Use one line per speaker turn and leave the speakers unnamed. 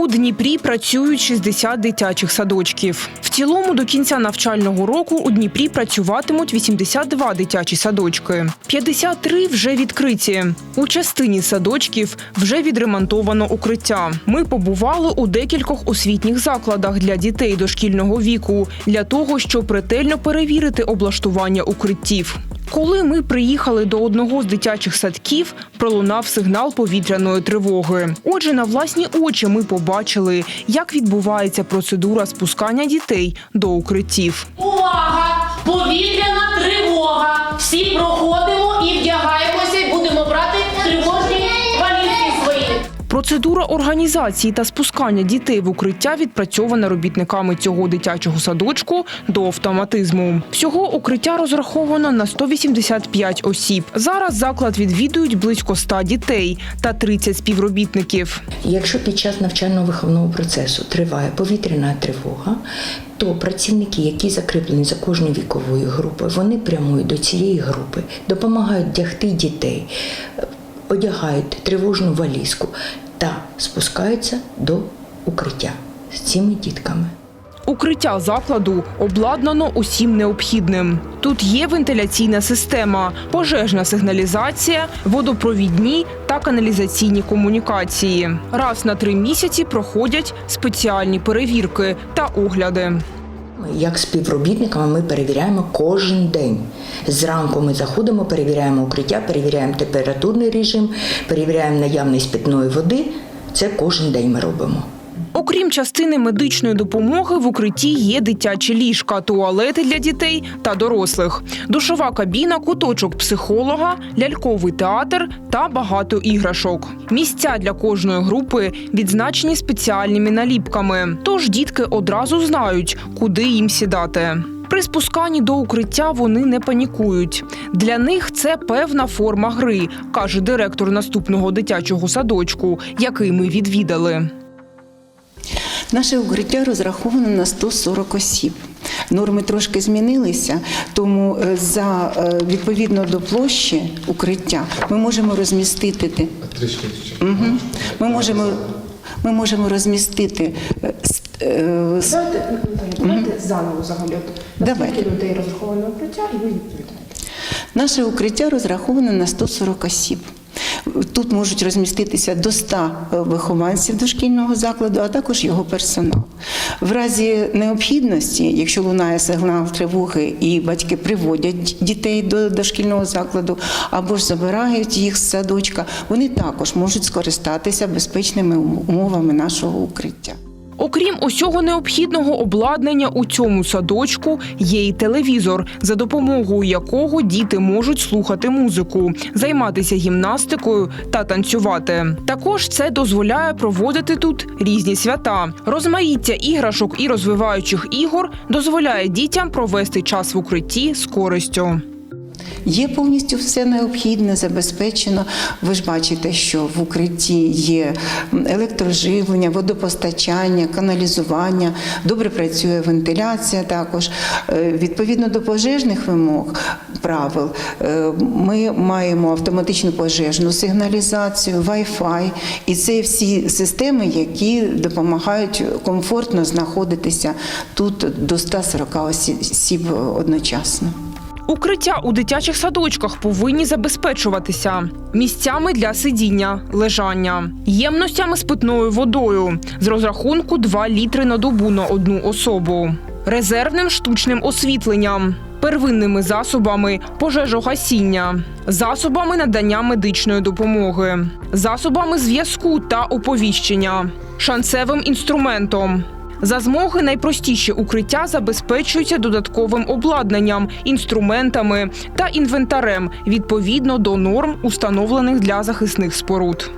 У Дніпрі працюють 60 дитячих садочків. В цілому до кінця навчального року у Дніпрі працюватимуть 82 дитячі садочки. 53 вже відкриті. У частині садочків вже відремонтовано укриття. Ми побували у декількох освітніх закладах для дітей дошкільного віку для того, щоб ретельно перевірити облаштування укриттів. Коли ми приїхали до одного з дитячих садків, пролунав сигнал повітряної тривоги. Отже, на власні очі ми побачили, як відбувається процедура спускання дітей до укриттів.
Увага! Повітряна тривога! Всі проходимо і вдягаємося, і будемо брати свої.
Процедура організації та спускання дітей в укриття відпрацьована робітниками цього дитячого садочку до автоматизму. Всього укриття розраховано на 185 осіб. Зараз заклад відвідують близько 100 дітей та 30 співробітників.
Якщо під час навчально-виховного процесу триває повітряна тривога, то працівники, які закріплені за кожною віковою групою, вони прямують до цієї групи, допомагають вдягти дітей, одягають тривожну валізку та спускаються до укриття з цими дітками.
Укриття закладу обладнано усім необхідним. Тут є вентиляційна система, пожежна сигналізація, водопровідні та каналізаційні комунікації. Раз на три місяці проходять спеціальні перевірки та огляди.
Як співробітниками ми перевіряємо кожен день. Зранку ми заходимо, перевіряємо укриття, перевіряємо температурний режим, перевіряємо наявність питної води. Це кожен день ми робимо.
Окрім частини медичної допомоги, в укритті є дитячі ліжка, туалети для дітей та дорослих, душова кабіна, куточок психолога, ляльковий театр та багато іграшок. Місця для кожної групи відзначені спеціальними наліпками, тож дітки одразу знають, куди їм сідати. При спусканні до укриття вони не панікують. Для них це певна форма гри, каже директор наступного дитячого садочку, який ми відвідали.
Наше укриття розраховано на 140 осіб. Норми трошки змінилися, тому е, за е, відповідно до площі укриття ми можемо розмістити.
Трішки
Ми можемо. Ми можемо розмістити е,
Давайте, давайте заново взагалі.
Давайте.
Людей розраховано укриття, і ви відповідаєте.
наше укриття розраховане на 140 осіб. Тут можуть розміститися до 100 вихованців дошкільного закладу, а також його персонал. В разі необхідності, якщо лунає сигнал тривоги і батьки приводять дітей до дошкільного закладу або ж забирають їх з садочка, вони також можуть скористатися безпечними умовами нашого укриття.
Окрім усього необхідного обладнання у цьому садочку є й телевізор, за допомогою якого діти можуть слухати музику, займатися гімнастикою та танцювати. Також це дозволяє проводити тут різні свята. Розмаїття іграшок і розвиваючих ігор дозволяє дітям провести час в укритті з користю.
Є повністю все необхідне, забезпечено. Ви ж бачите, що в укритті є електроживлення, водопостачання, каналізування, добре працює вентиляція також. Е, Відповідно до пожежних вимог правил, е, ми маємо автоматичну пожежну сигналізацію, Wi-Fi. І це всі системи, які допомагають комфортно знаходитися тут до 140 осіб одночасно.
Укриття у дитячих садочках повинні забезпечуватися. Місцями для сидіння, лежання, ємностями з питною водою. З розрахунку 2 літри на добу на одну особу, резервним штучним освітленням, первинними засобами пожежогасіння, засобами надання медичної допомоги, засобами зв'язку та оповіщення, шансевим інструментом. За змоги найпростіші укриття забезпечуються додатковим обладнанням, інструментами та інвентарем відповідно до норм, установлених для захисних споруд.